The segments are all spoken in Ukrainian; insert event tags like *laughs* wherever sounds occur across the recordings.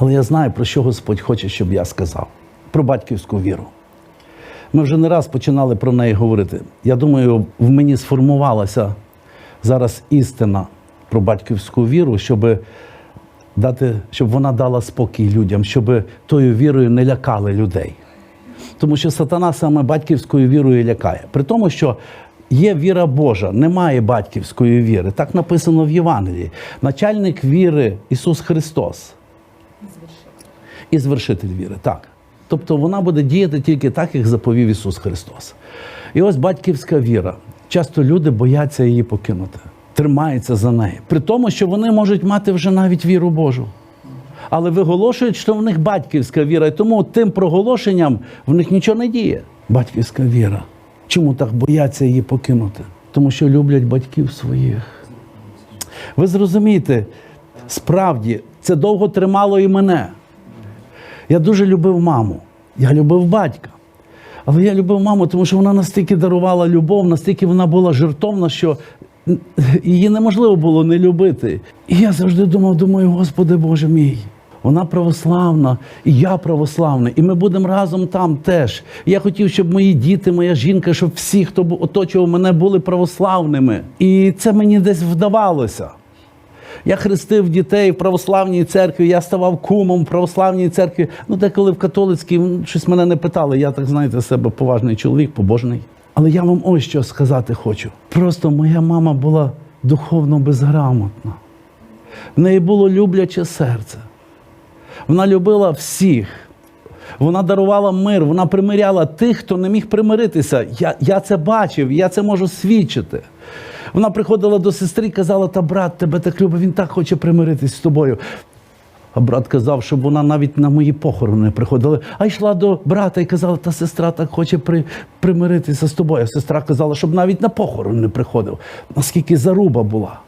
Але я знаю, про що Господь хоче, щоб я сказав. Про батьківську віру. Ми вже не раз починали про неї говорити. Я думаю, в мені сформувалася зараз істина про батьківську віру, щоб дати, щоб вона дала спокій людям, щоб тою вірою не лякали людей. Тому що сатана саме батьківською вірою лякає. При тому, що є віра Божа, немає батьківської віри. Так написано в Євангелії. Начальник віри Ісус Христос. І звершитель віри, так. Тобто вона буде діяти тільки так, як заповів Ісус Христос. І ось батьківська віра. Часто люди бояться її покинути, тримаються за неї. При тому, що вони можуть мати вже навіть віру Божу. Але виголошують, що в них батьківська віра, і тому тим проголошенням в них нічого не діє. Батьківська віра. Чому так бояться її покинути? Тому що люблять батьків своїх. Ви зрозумієте, справді це довго тримало і мене. Я дуже любив маму, я любив батька. Але я любив маму, тому що вона настільки дарувала любов, настільки вона була жертовна, що її неможливо було не любити. І я завжди думав, думаю, Господи Боже мій. Вона православна, і я православний, і ми будемо разом там теж. Я хотів, щоб мої діти, моя жінка, щоб всі, хто оточував мене, були православними. І це мені десь вдавалося. Я хрестив дітей в православній церкві, я ставав кумом в православній церкві. Ну, деколи в католицькій щось мене не питали. Я так знаєте себе поважний чоловік, побожний. Але я вам ось що сказати хочу. Просто моя мама була духовно безграмотна. В неї було любляче серце. Вона любила всіх. Вона дарувала мир, вона примиряла тих, хто не міг примиритися. Я, я це бачив, я це можу свідчити. Вона приходила до сестри і казала: та брат тебе так любить, він так хоче примиритись з тобою. А брат казав, щоб вона навіть на мої похорони не приходила. А йшла до брата і казала, та сестра так хоче при, примиритися з тобою. А сестра казала, щоб навіть на похорон не приходив. Наскільки заруба була.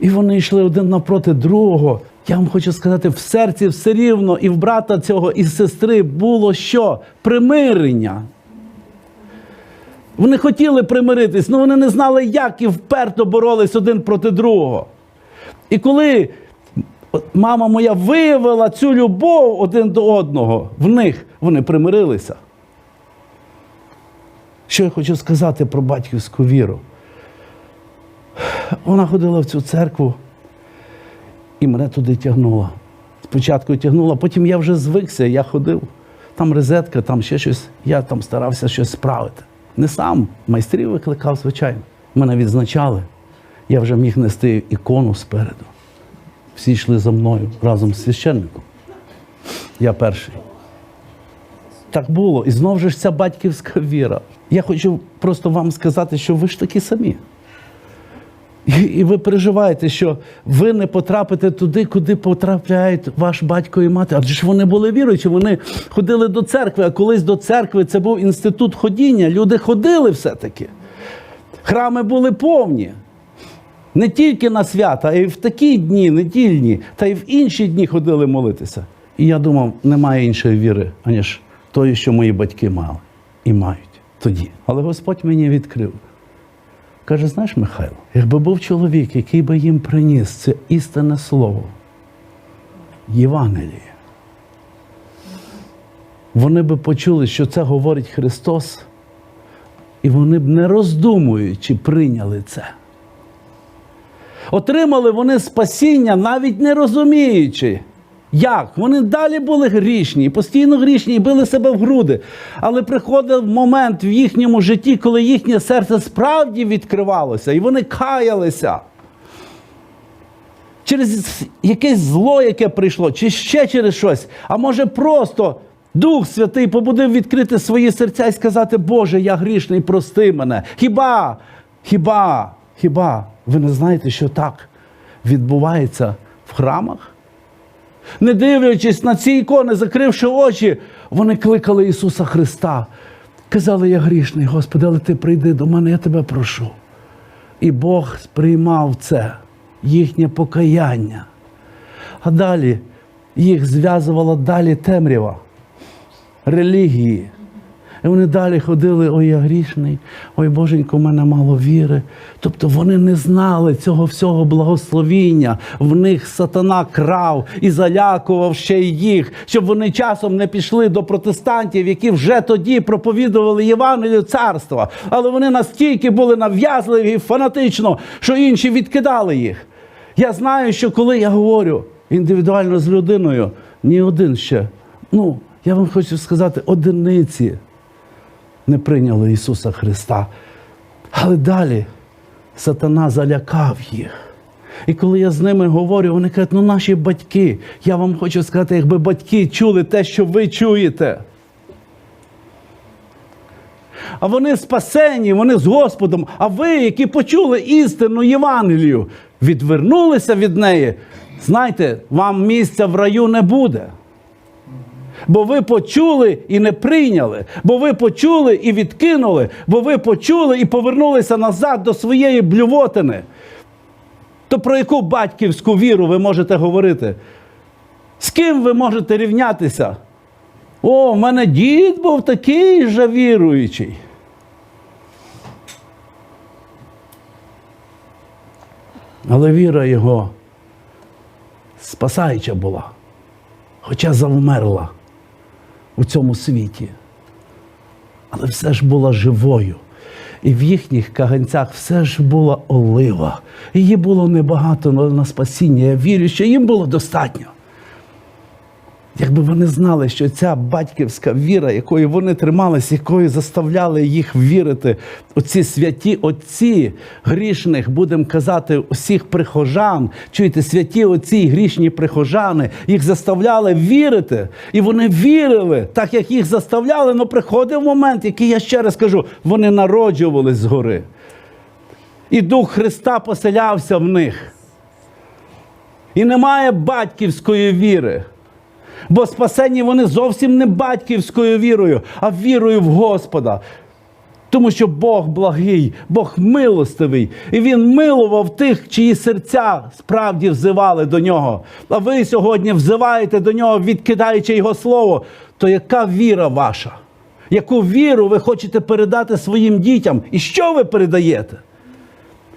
І вони йшли один напроти другого. Я вам хочу сказати, в серці все рівно і в брата цього, і сестри було що? Примирення. Вони хотіли примиритись, але вони не знали, як і вперто боролись один проти другого. І коли мама моя виявила цю любов один до одного, в них вони примирилися. Що я хочу сказати про батьківську віру? Вона ходила в цю церкву і мене туди тягнула. Спочатку тягнула, потім я вже звикся, я ходив. Там розетка, там ще щось. Я там старався щось справити. Не сам, майстрів викликав, звичайно. Мене відзначали. Я вже міг нести ікону спереду. Всі йшли за мною разом з священником. Я перший. Так було. І знову ж ця батьківська віра. Я хочу просто вам сказати, що ви ж такі самі. І, і ви переживаєте, що ви не потрапите туди, куди потрапляють ваш батько і мати. Адже ж вони були віруючі, вони ходили до церкви, а колись до церкви це був інститут ходіння. Люди ходили все-таки. Храми були повні. Не тільки на свята, а й в такі дні, недільні, та й в інші дні ходили молитися. І я думав, немає іншої віри, аніж тої, що мої батьки мали і мають тоді. Але Господь мені відкрив. Каже, знаєш, Михайло, якби був чоловік, який би їм приніс це істинне слово, Євангеліє, вони би почули, що це говорить Христос, і вони б не роздумуючи прийняли це. Отримали вони спасіння, навіть не розуміючи. Як? Вони далі були грішні, постійно грішні, і били себе в груди. Але приходив момент в їхньому житті, коли їхнє серце справді відкривалося, і вони каялися. Через якесь зло, яке прийшло, чи ще через щось. А може просто Дух Святий побудив відкрити свої серця і сказати, Боже, я грішний, прости мене. Хіба, хіба, хіба ви не знаєте, що так відбувається в храмах? Не дивлячись на ці ікони, закривши очі, вони кликали Ісуса Христа. Казали, я грішний, Господи, але Ти прийди до мене, я тебе прошу. І Бог сприймав це, їхнє покаяння. А далі їх зв'язувала далі темрява, релігії, І вони далі ходили, ой, я грішний, ой Боженько, у мене мало віри. Тобто вони не знали цього всього благословіння. В них сатана крав і залякував ще й їх, щоб вони часом не пішли до протестантів, які вже тоді проповідували Євангелію царства. Але вони настільки були нав'язливі і фанатично, що інші відкидали їх. Я знаю, що коли я говорю індивідуально з людиною, ні один ще, ну, я вам хочу сказати, одиниці не прийняли Ісуса Христа. Але далі сатана залякав їх. І коли я з ними говорю, вони кажуть, ну наші батьки, я вам хочу сказати, якби батьки чули те, що ви чуєте. А вони спасені, вони з Господом. А ви, які почули істину Євангелію, відвернулися від неї, знайте, вам місця в раю не буде. Бо ви почули і не прийняли, бо ви почули і відкинули, бо ви почули і повернулися назад до своєї блювотини. То про яку батьківську віру ви можете говорити? З ким ви можете рівнятися? О, в мене дід був такий же віруючий. Але віра його спасаюча була, хоча завмерла у цьому світі. Але все ж була живою. І в їхніх каганцях все ж була олива. Її було небагато на спасіння. Я вірю, що їм було достатньо. Якби вони знали, що ця батьківська віра, якою вони трималися, якою заставляли їх вірити, оці святі отці грішних, будемо казати, усіх прихожан, чуєте, святі отці, грішні прихожани, їх заставляли вірити, і вони вірили, так як їх заставляли, але приходив момент, який я ще раз кажу, вони народжувались згори. І Дух Христа поселявся в них. І немає батьківської віри. Бо спасені вони зовсім не батьківською вірою, а вірою в Господа. Тому що Бог благий, Бог милостивий, і Він милував тих, чиї серця справді взивали до нього. А ви сьогодні взиваєте до нього, відкидаючи Його слово. То яка віра ваша? Яку віру ви хочете передати своїм дітям? І що ви передаєте?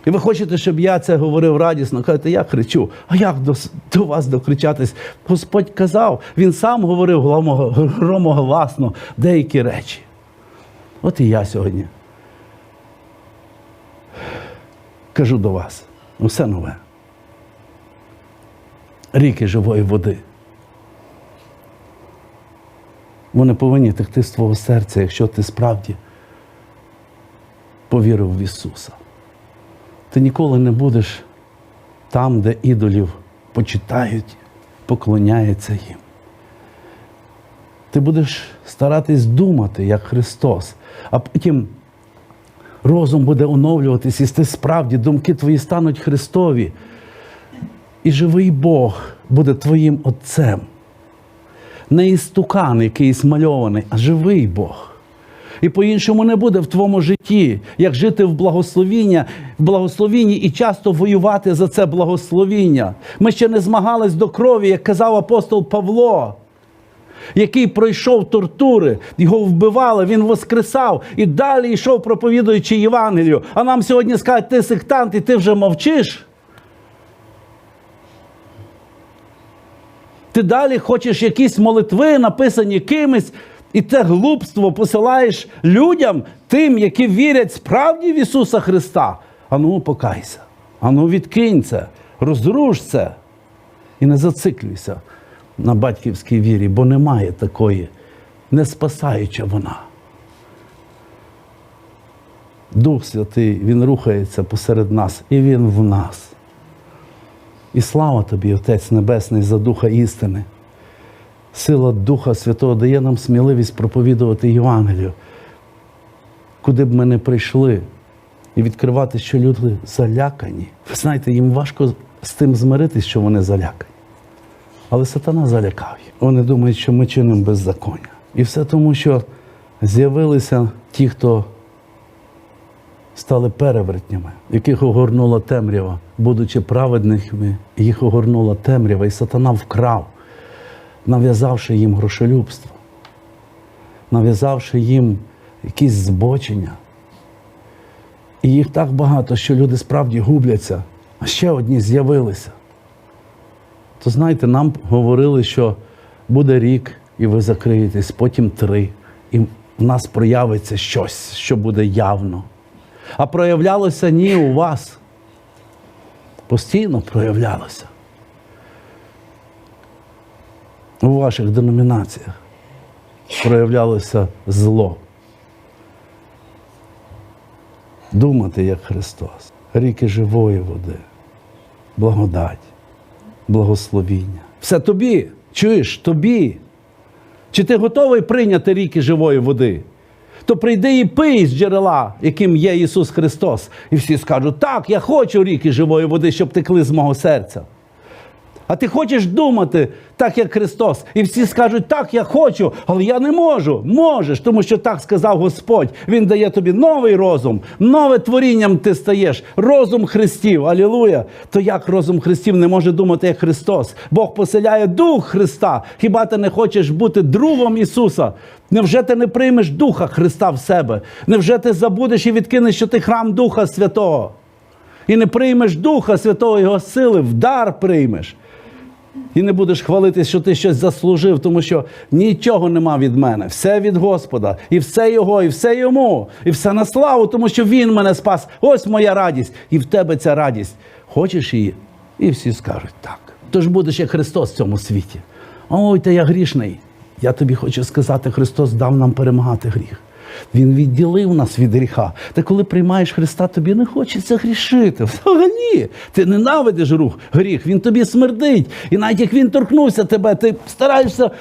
І ви хочете, щоб я це говорив радісно, кажете, я кричу. А як до, до вас докричатись? Господь казав, Він сам говорив громо- громогласно деякі речі. От і я сьогодні кажу до вас усе нове. Ріки живої води. Вони повинні текти з твого серця, якщо ти справді повірив в Ісуса ти ніколи не будеш там, де ідолів почитають, поклоняються їм. Ти будеш старатись думати, як Христос, а потім розум буде оновлюватись, і ти справді думки твої стануть Христові. І живий Бог буде твоїм Отцем. Не істукан якийсь мальований, а живий Бог. І по-іншому не буде в твоєму житті, як жити в благословіння, в благословінні і часто воювати за це благословіння. Ми ще не змагались до крові, як казав апостол Павло, який пройшов тортури, його вбивали, він воскресав і далі йшов, проповідуючи Євангелію. А нам сьогодні скажуть, ти сектант, і ти вже мовчиш. Ти далі хочеш якісь молитви, написані кимось, і це глупство посилаєш людям, тим, які вірять справді в Ісуса Христа. Ану, покайся, ану, відкинь це, розруш це і не зациклюйся на батьківській вірі, бо немає такої, не спасаюча вона. Дух Святий, Він рухається посеред нас, і Він в нас. І слава тобі, Отець Небесний, за Духа істини. Сила Духа Святого дає нам сміливість проповідувати Євангелію, куди б ми не прийшли, і відкривати, що люди залякані. Ви знаєте, їм важко з тим змиритись, що вони залякані. Але сатана залякав їх. Вони думають, що ми чинимо беззаконня. І все тому, що з'явилися ті, хто стали перевертнями, яких огорнула темрява, будучи праведними, їх огорнула темрява, і сатана вкрав, нав'язавши їм грошолюбство, нав'язавши їм якісь збочення. І їх так багато, що люди справді губляться, а ще одні з'явилися. То знаєте, нам говорили, що буде рік, і ви закриєтесь, потім три, і в нас проявиться щось, що буде явно. А проявлялося ні у вас. Постійно проявлялося. У ваших деномінаціях проявлялося зло. Думати як Христос, ріки живої води, благодать, благословіння. Все тобі, чуєш, тобі. Чи ти готовий прийняти ріки живої води? То прийди і пий з джерела, яким є Ісус Христос. І всі скажуть, так, я хочу ріки живої води, щоб текли з мого серця. А ти хочеш думати так, як Христос. І всі скажуть, так, я хочу, але я не можу. Можеш, тому що так сказав Господь. Він дає тобі новий розум, нове творінням ти стаєш. Розум Христів. Алілуя. То як розум Христів не може думати, як Христос? Бог поселяє Дух Христа. Хіба ти не хочеш бути другом Ісуса? Невже ти не приймеш Духа Христа в себе? Невже ти забудеш і відкинеш, що ти храм Духа Святого? І не приймеш Духа Святого Його сили, в дар приймеш. І не будеш хвалитись, що ти щось заслужив, тому що нічого нема від мене. Все від Господа. І все Його, і все йому, і все на славу, тому що Він мене спас. Ось моя радість. І в тебе ця радість. Хочеш її? І всі скажуть так. Тож будеш як Христос в цьому світі. Ой, та я грішний. Я тобі хочу сказати, Христос дав нам перемагати гріх. Він відділив нас від гріха. Та коли приймаєш Христа, тобі не хочеться грішити. *laughs* Взагалі, ти ненавидиш рух, гріх, він тобі смердить. І навіть як він торкнувся тебе, ти стараєшся,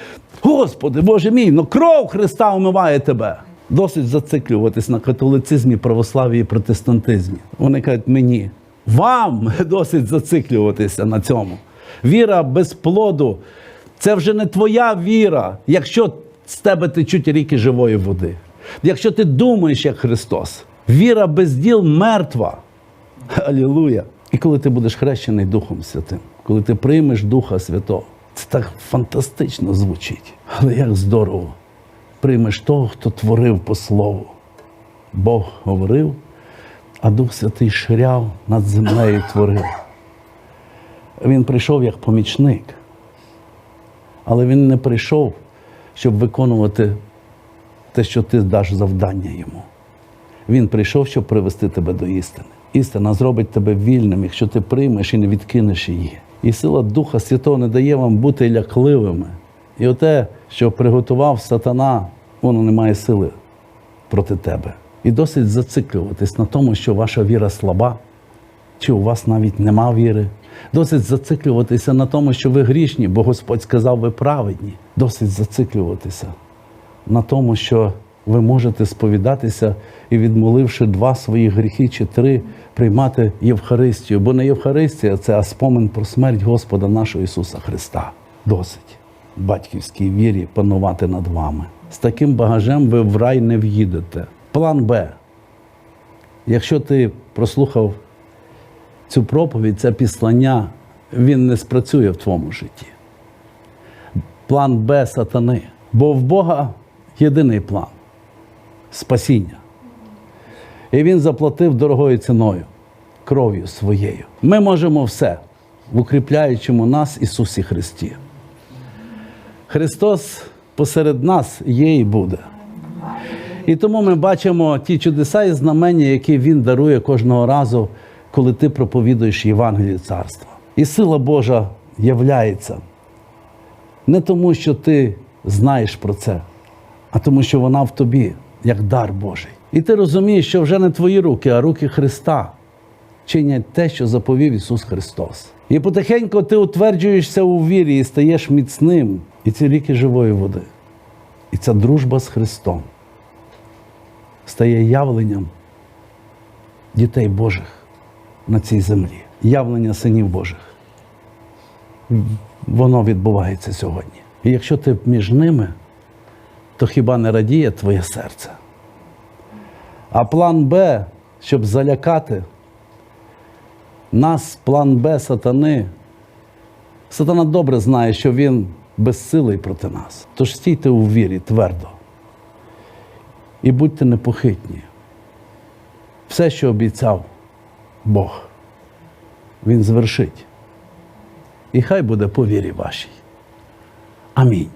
Господи, Боже мій, ну кров Христа омиває тебе. Досить зациклюватись на католицизмі, православі і протестантизмі. Вони кажуть мені, вам *laughs* досить зациклюватися на цьому. Віра без плоду це вже не твоя віра, якщо з тебе течуть ріки живої води. Якщо ти думаєш як Христос, віра без діл мертва. Алілуя! І коли ти будеш хрещений Духом Святим, коли ти приймеш Духа Святого, це так фантастично звучить. Але як здорово, приймеш того, хто творив по слову. Бог говорив, а Дух Святий ширяв над землею творив. Він прийшов як помічник, але він не прийшов, щоб виконувати те, що ти даш завдання йому. Він прийшов, щоб привести тебе до істини. Істина зробить тебе вільним, якщо ти приймеш і не відкинеш її. І сила Духа Святого не дає вам бути лякливими. І оте, що приготував сатана, воно не має сили проти тебе. І досить зациклюватись на тому, що ваша віра слаба, чи у вас навіть нема віри. Досить зациклюватися на тому, що ви грішні, бо Господь сказав, ви праведні. Досить зациклюватися на тому, що ви можете сповідатися і, відмоливши два свої гріхи чи три, приймати Євхаристію. Бо не Євхаристія це а спомин про смерть Господа нашого Ісуса Христа. Досить батьківській вірі панувати над вами. З таким багажем ви в рай не в'їдете. План Б. Якщо ти прослухав цю проповідь, це післання, він не спрацює в твоєму житті. План Б сатани. Бо в Бога єдиний план спасіння. І він заплатив дорогою ціною, кров'ю своєю. Ми можемо все в укріпляючому нас Ісусі Христі. Христос посеред нас є і буде. І тому ми бачимо ті чудеса і знамення, які Він дарує кожного разу, коли ти проповідуєш Євангелію Царства. І сила Божа являється не тому, що ти знаєш про це, а тому, що вона в тобі, як дар Божий. І ти розумієш, що вже не твої руки, а руки Христа чинять те, що заповів Ісус Христос. І потихеньку ти утверджуєшся у вірі і стаєш міцним. І ці ріки живої води. І ця дружба з Христом стає явленням дітей Божих на цій землі, явлення синів Божих. Воно відбувається сьогодні. І якщо ти між ними, то хіба не радіє твоє серце? А план Б, щоб залякати нас, план Б сатани, сатана добре знає, що він безсилий проти нас. Тож стійте у вірі твердо. і будьте непохитні. Все, що обіцяв Бог, Він звершить. І хай буде по вірі вашій. Амінь.